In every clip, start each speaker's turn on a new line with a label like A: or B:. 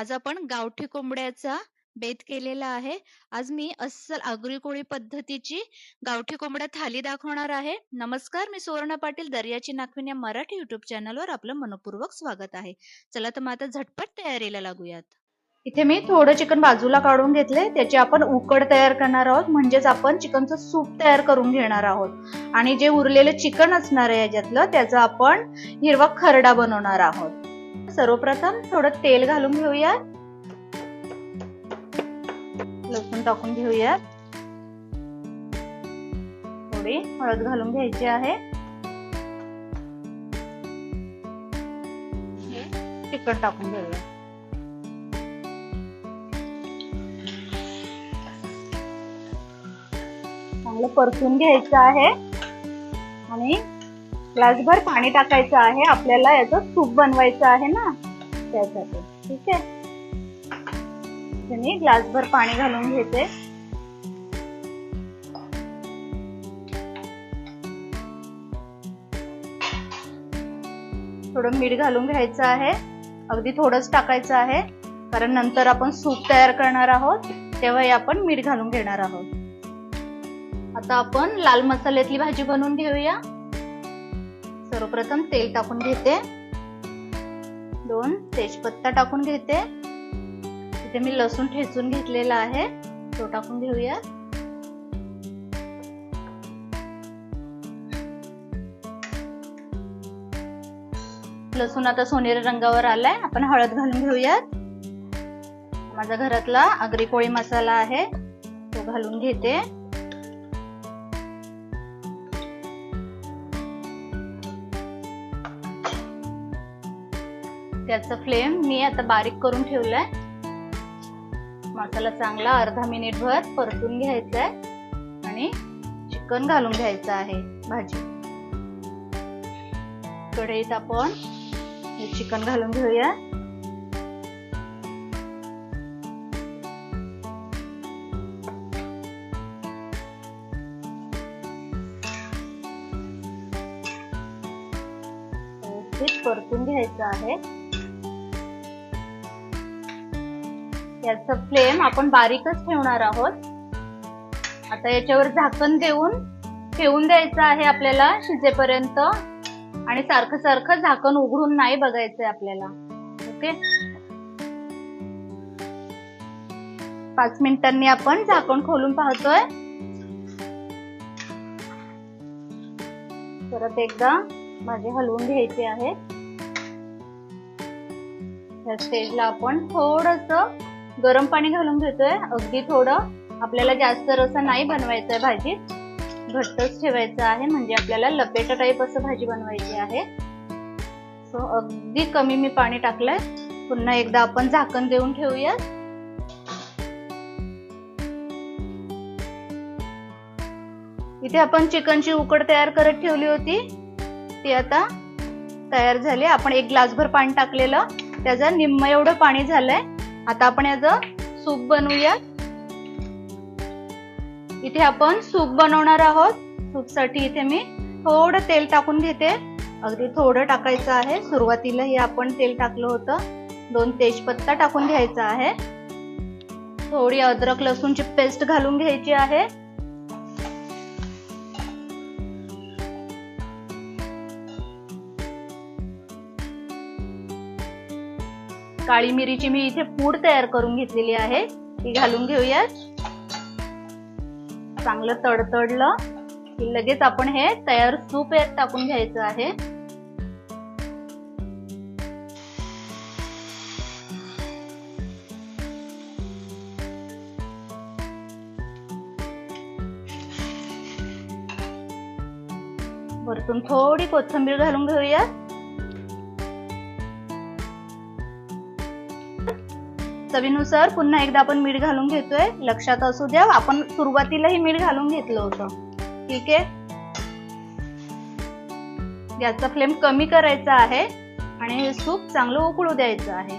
A: आज आपण गावठी कोंबड्याचा बेत केलेला आहे. आज मी अस्सल आगरी कोळी पद्धतीची गावठी कोंबड्या थाली दाखवणार आहे. नमस्कार, मी सुवर्ण पाटील दर्याची नाखवीन या मराठी युट्यूब चॅनलवर आपलं मनपूर्वक स्वागत आहे. चला तर मग आता झटपट तयारीला लागूयात. इथे मी थोडं चिकन बाजूला काढून घेतले त्याची आपण उकड तयार करणार आहोत म्हणजेच आपण चिकनचं सूप तयार करून घेणार आहोत आणि जे उरलेलं चिकन असणार आहे याच्यातलं त्याचा आपण हिरवा खरडा बनवणार आहोत सर्वप्रथम थोडं तेल घालून घेऊया लसूण टाकून घेऊया थोडी हळद घालून घ्यायची आहे. चिकन टाकून घेऊया चांगलं परतून घ्यायचं आहे. आणि ग्लासभर पाणी टाकायचं आहे. आपल्याला याचं सूप बनवायचं आहे ना? त्यासाठी. ठीक आहे? मी ग्लासभर पाणी घालून घेते. थोडं मीठ घालून घ्यायचं आहे. अगदी थोडंच टाकायचं आहे. कारण नंतर आपण सूप तयार करणार आहोत. तेव्हाही आपण मीठ घालून घेणार आहोत. आता आपण लाल मसाल्यातली भाजी बनवून घेऊया. सर्वप्रथम तेल टाकून घेते. दोन तेजपत्ता टाकून घेते. इथे मी लसूण ठेचून घेतलेला आहे. तो टाकून घेऊया. लसूण आता सोनेरी रंगावर आलाय. आपण हळद घालून घेऊयात. माझा घरातला आगरी कोळी मसाला आहे. तो घालून घेते. त्याचं फ्लेम मी आता बारीक करून ठेवलाय. मसाला चांगला अर्धा मिनिट भर परतून घ्यायचा आहे आणि चिकन घालून घ्यायचं आहे भाजी. कढईत आपण हे चिकन घालून घेऊया. परतून घ्यायचं आहे. याचा फ्लेम आपण बारीकच ठेवणार आहोत. आता याच्यावर झाकण देऊन ठेवून द्यायचं आहे आपल्याला शिजेपर्यंत. आणि सारखं सारखं झाकण उघडून नाही बघायचंय आपल्याला. ओके? पाच मिनिटांनी आपण झाकण खोलून पाहतोय. परत एकदा भाजी हलवून घ्यायची आहे. या स्टेजला आपण थोडस गरम पाणी घालून घेतोय. अगदी थोडं. आपल्याला जास्त रसा नाही बनवायचं आहे भाजी घट्टच ठेवायचं आहे. म्हणजे आपल्याला लपेटा टाईप असं भाजी बनवायची आहे. सो अगदी कमी मी पाणी टाकलंय. पुन्हा एकदा आपण झाकण देऊन ठेवूया इथे आपण चिकनची उकड तयार करत ठेवली होती. ती आता तयार झाली. आपण एक ग्लासभर पाणी टाकलेलं. त्याचं निम्म एवढं पाणी झालंय. आता आपण याचं सूप बनवूया. इथे आपण सूप बनवणार आहोत. सूपसाठी इथे मी थोडं तेल टाकून घेते. अगदी थोडं टाकायचं आहे. सुरुवातीला हे आपण तेल टाकलं होतं. दोन तेजपत्ता टाकून घ्यायचा आहे. थोडी अद्रक लसूणची पेस्ट घालून घ्यायची आहे. काळी मिरीची मी इथे पूड तयार करून घेतलेली आहे. ती घालून घेऊया चांगलं तडतडलं की लगेच आपण हे तयार सूप यात टाकून घ्यायचं आहे. वरतून थोडी कोथिंबीर घालून घेऊया चवीनुसार पुन्हा एकदा आपण मीठ घालून घेतोय. लक्षात असू द्या आपण सुरुवातीलाही मीठ घालून घेतलं होतं. ठीक आहे? याचा फ्लेम कमी करायचा आहे आणि हे सूप चांगलं उकळू द्यायचं आहे.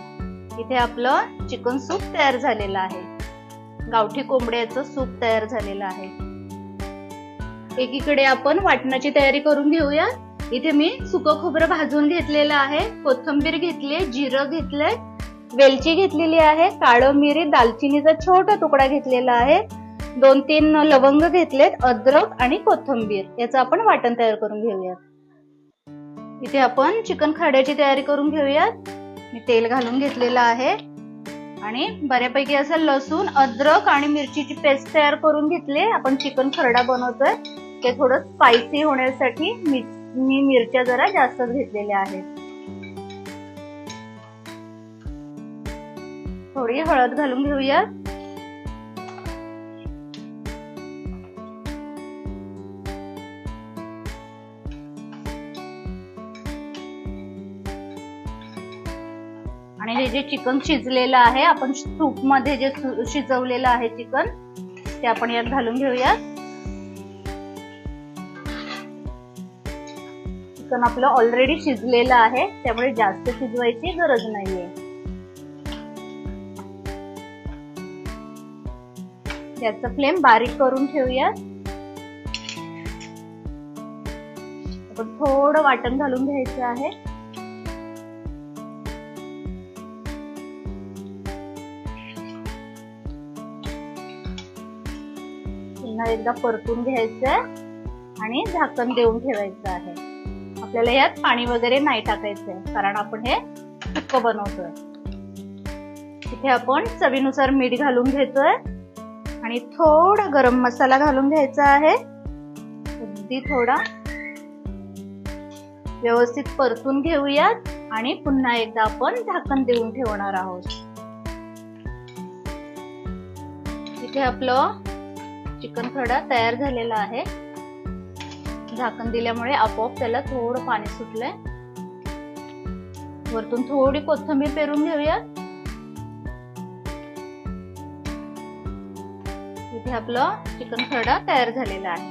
A: इथे आपलं चिकन सूप तयार झालेलं आहे. गावठी कोंबड्याचं सूप तयार झालेलं आहे. एकीकडे आपण वाटणाची तयारी करून घेऊया. इथे मी सुकं खोबरं भाजून घेतलेलं आहे. कोथिंबीर घेतली जिरं घेतलंय. वेलची घेतलेली आहे काळं मिरी दालचिनीचा छोटा तुकडा घेतलेला आहे. दोन तीन लवंग घेतलेत अद्रक आणि कोथिंबीर. याचं आपण वाटण तयार करून घेऊयात. इथे आपण चिकन खाड्याची तयारी करून घेऊयात. मी तेल घालून घेतलेलं आहे. आणि बऱ्यापैकी असं लसूण अद्रक आणि मिरचीची पेस्ट तयार करून घेतले. आपण चिकन खरडा बनवतोय. ते थोडं स्पायसी होण्यासाठी मी मी मिरच्या जरा जास्तच घेतलेल्या आहेत. थोडी हळद घालून घेऊया. आणि हे जे चिकन शिजलेलं आहे आपण सूपमध्ये जे शिजवलेलं आहे चिकन ते आपण यात घालून घेऊया. चिकन आपलं ऑलरेडी शिजलेलं आहे त्यामुळे जास्त शिजवायची गरज नाहीये. याचं फ्लेम बारीक करून ठेवूयात. आपण थोडं वाटण घालून घ्यायचं आहे. पुन्हा एकदा परतून घ्यायचंय आणि झाकण देऊन ठेवायचं आहे. आपल्याला यात पाणी वगैरे नाही टाकायचंय कारण आपण हे सुक्क बनवतोय. इथे आपण चवीनुसार मीठ घालून घेतोय. आणि थोडा गरम मसाला घालून घ्यायचा आहे. अगदी थोडा. व्यवस्थित परतून घेऊयात आणि पुन्हा एकदा आपण झाकण देऊन ठेवणार आहोत. इथे आपलं चिकन खडा तयार झालेला आहे. झाकण दिल्यामुळे आपोआप त्याला थोडं पाणी सुटलंय. वरतून थोडी कोथिंबीर पेरून घेऊया इथे आपलं चिकन खरडा तयार झालेला आहे.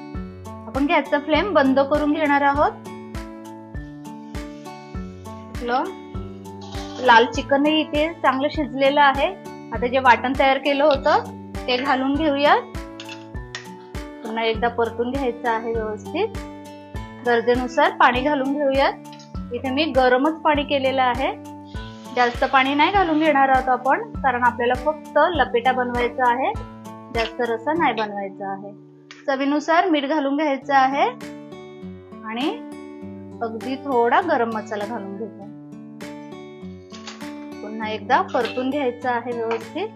A: आपण गॅसचा फ्लेम बंद करून घेणार आहोत. आपलं लाल चिकन इथे चांगलं शिजलेलं आहे. आता जे वाटण तयार केलं होतं ते घालून घेऊया पुन्हा एकदा परतून घ्यायचं आहे व्यवस्थित. गरजेनुसार पाणी घालून घेऊयात. इथे मी गरमच पाणी केलेलं आहे. जास्त पाणी नाही घालून घेणार आहोत आपण कारण आपल्याला फक्त लपेटा बनवायचा आहे. जास्त रसा नाही बनवायचा आहे. चवीनुसार मीठ घालून घ्यायचं आहे. आणि अगदी थोडा गरम मसाला घालून घ्यायचा पुन्हा एकदा परतून घ्यायचं आहे व्यवस्थित.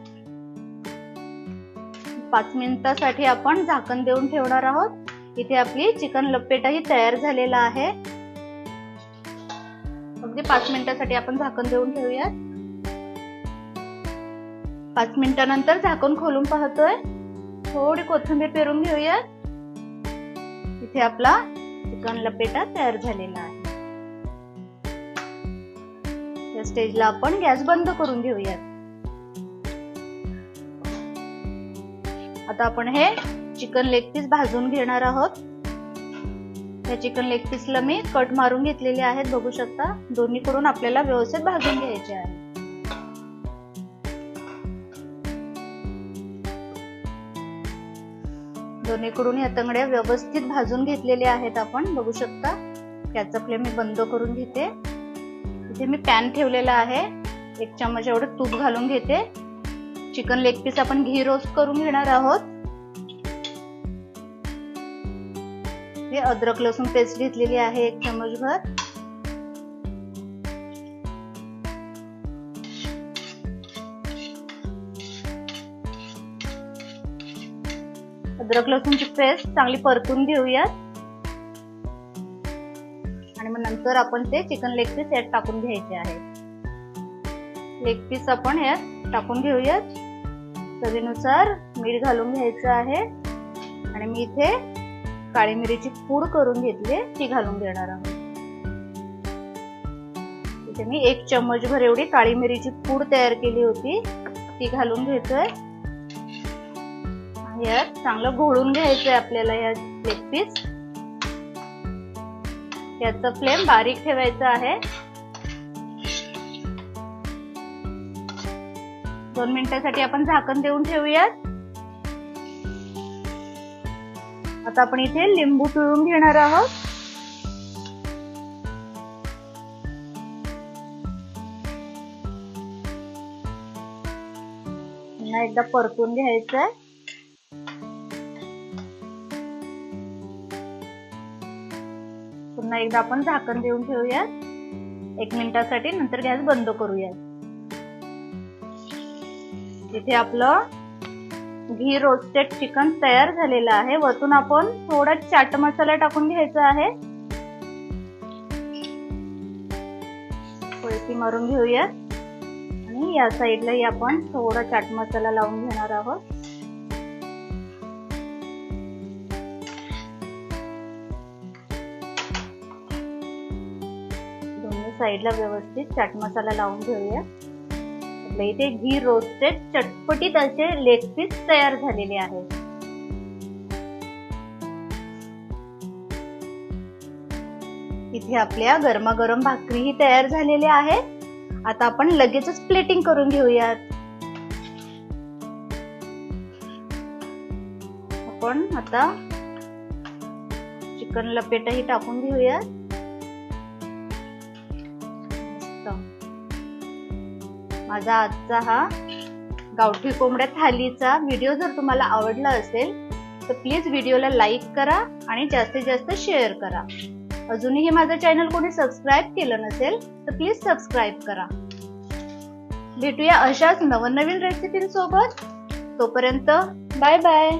A: पाच मिनिटासाठी आपण झाकण देऊन ठेवणार आहोत. इथे आपली चिकन लपेटाही तयार झालेला आहे. अगदी पाच मिनिटासाठी आपण झाकण देऊन ठेवूयात. पाच मिनिटानंतर झाकण खोलून पाहतोय. थोडी कोथिंबीर पेरून घेऊयात. इथे आपला चिकन लपेटा तयार झालेला आहे. या स्टेजला आपण गॅस बंद करून घेऊयात. आता आपण हे चिकन लेग पीस भाजून घेणार आहोत. या चिकन लेग पीसला मी कट मारून घेतलेले आहेत बघू शकता. दोन्हीकडून आपल्याला व्यवस्थित भाजून घ्यायचे आहे. दोन्हीकडून या तंगड्या व्यवस्थित भाजून घेतलेल्या आहेत आपण. बघू शकता. त्याचा फ्लेम मी बंद करून घेते. इथे मी पॅन ठेवलेला आहे. एक चम्मच एवढं तूप घालून घेते. चिकन लेग पीस आपण घी रोस्ट करून घेणार आहोत. हे अद्रक लसूण पेस्ट घेतलेली आहे एक चमच अद्रक लसूणची पेस्ट चांगली परतून घेऊयात. आणि मग नंतर आपण ते चिकन लेग पीस यात टाकून घ्यायचे आहे. लेग पीस आपण यात टाकून घेऊयात. चवीनुसार मीठ घालून घ्यायचं आहे. आणि मी इथे काळी मिरीची पूड करून घेतली ती घालून घेणार आहोत. इथे मी एक चम्मच भर एवढी काळी मिरीची पूड तयार केली होती ती घालून घेतोय. यात चांगलं घोळून घ्यायचं आहे आपल्याला या लेग पीस याचा फ्लेम बारीक ठेवायचा आहे. दोन मिनिटासाठी आपण झाकण देऊन ठेवूयात. आता आपण इथे लिंबू पिळून घेणार आहोत. एकदा परतून घ्यायचंय. पुन्हा एकदा आपण झाकण देऊन ठेवूया एक मिनिटासाठी नंतर गॅस बंद करूया इथे आपलं घी रोस्टेड चिकन तयार झालेलं आहे. वरतून आपण थोडा चाट मसाला टाकून घ्यायचा आहे. पळती मारून घेऊया आणि या साईडलाही आपण थोडा चाट मसाला लावून घेणार आहोत. साईडला व्यवस्थित चाट मसाला लावून घेऊया. आपल्या इथे घी रोस्टेड चटपटीत असे लेग पीस तयार झालेले आहेत. इथे आपल्या गरमागरम भाकरीही तयार झालेल्या आहेत. आता आपण लगेचच प्लेटिंग करून घेऊयात. आपण आता चिकन लपेटही टाकून घेऊयात. माझा आजचा हा गावठी कोंबड्या थालीचा व्हिडिओ जर तुम्हाला आवडला असेल तर प्लीज व्हिडिओला लाईक करा आणि जास्तीत जास्त शेअर करा. अजूनही माझं चॅनल कोणी सबस्क्राईब केलं नसेल तर प्लीज सबस्क्राईब करा. भेटूया अशाच नवनवीन रेसिपींसोबत तोपर्यंत बाय बाय